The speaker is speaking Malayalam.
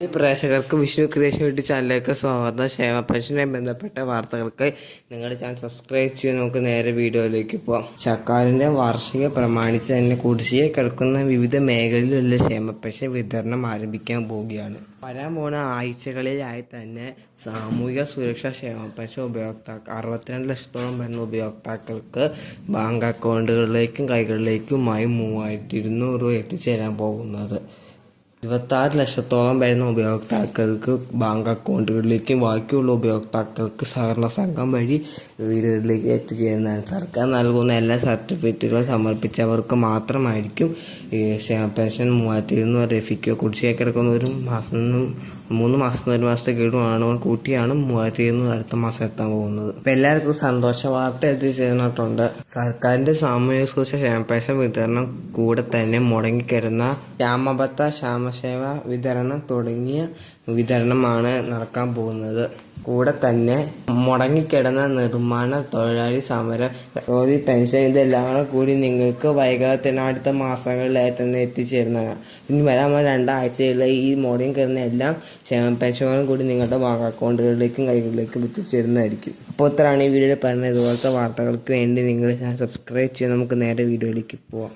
പ്രേക്ഷകർക്ക് വിഷ്ണു ക്രിയേഷൻ യൂട്യൂബ് ചാനലിലേക്ക് സ്വാഗതം. ക്ഷേമ പെൻഷനുമായി ബന്ധപ്പെട്ട വാർത്തകൾക്ക് നിങ്ങളുടെ ചാനൽ സബ്സ്ക്രൈബ് ചെയ്ത് നമുക്ക് നേരെ വീഡിയോയിലേക്ക് പോകാം സർക്കാരിന്റെ വാർഷിക പ്രമാണിച്ച് തന്നെ കുടിശ്ശിക കിടക്കുന്ന വിവിധ മേഖലയിലുള്ള ക്ഷേമ പെൻഷൻ വിതരണം ആരംഭിക്കാൻ പോവുകയാണ്. വരാൻ പോണ ആഴ്ചകളിലായി തന്നെ സാമൂഹിക സുരക്ഷാ ക്ഷേമ പെൻഷൻ ഉപയോക്താക്കൾ അറുപത്തിരണ്ട് ലക്ഷത്തോളം വരുന്ന ഉപയോക്താക്കൾക്ക് ബാങ്ക് അക്കൗണ്ടുകളിലേക്കും കൈകളിലേക്കുമായി മൂവായിരത്തി ഇരുന്നൂറ് രൂപ എത്തിച്ചേരാൻ പോകുന്നത്. ഇരുപത്താറ് ലക്ഷത്തോളം വരുന്ന ഉപയോക്താക്കൾക്ക് ബാങ്ക് അക്കൗണ്ടുകളിലേക്കും ബാക്കിയുള്ള ഉപയോക്താക്കൾക്ക് സഹകരണ സംഘം വഴി വീടുകളിലേക്ക് എത്തിച്ചേരുന്നതാണ്. സർക്കാർ നൽകുന്ന എല്ലാ സർട്ടിഫിക്കറ്റുകളും സമർപ്പിച്ചവർക്ക് മാത്രമായിരിക്കും ഈ ക്ഷേമ പെൻഷൻ മൂവായിരത്തി ഇരുന്നൂറ് ലഭിക്കുക. കുടിശ്ശിക കിടക്കുന്ന ഒരു മാസം മൂന്ന് മാസത്തിന് ഒരു മാസത്തെ ഗഡുവാണ് കൂട്ടിയാണ് മൂവായിരത്തി ഇരുന്നൂറ് അടുത്ത മാസം എത്താൻ പോകുന്നത്. അപ്പം എല്ലാവർക്കും സന്തോഷ വാർത്ത എത്തിച്ചേർന്നിട്ടുണ്ട്. സർക്കാരിന്റെ സാമൂഹ്യ സുരക്ഷ ക്ഷേമ പെൻഷൻ വിതരണം കൂടെ തന്നെ മുടങ്ങിക്കിടന്ന ക്ഷാമബത്ത ക്ഷാമസേവ വിതരണം തുടങ്ങിയ വിതരണമാണ് നടക്കാൻ പോകുന്നത്. കൂടെ തന്നെ മുടങ്ങിക്കിടന്ന നിർമ്മാണ തൊഴിലാളി സമരം ജോലി പെൻഷൻ ഇതെല്ലാം കൂടി നിങ്ങൾക്ക് വൈകാതെ അടുത്ത മാസങ്ങളിലായി തന്നെ എത്തിച്ചേരുന്നതാണ് ഇനി വരാൻ രണ്ടാഴ്ചയിലെ ഈ മുടങ്ങി കിടന്ന എല്ലാം പെൻഷനുകളും കൂടി നിങ്ങളുടെ ബാങ്ക് അക്കൗണ്ടുകളിലേക്കും കൈകളിലേക്കും എത്തിച്ചേരുന്നതായിരിക്കും. അപ്പോൾ ഇത്രയാണ് ഈ വീഡിയോയിൽ പറഞ്ഞത്. ഇതുപോലത്തെ വാർത്തകൾക്ക് വേണ്ടി നിങ്ങൾ സബ്സ്ക്രൈബ് ചെയ്ത് നമുക്ക് നേരെ വീഡിയോയിലേക്ക് പോവാം.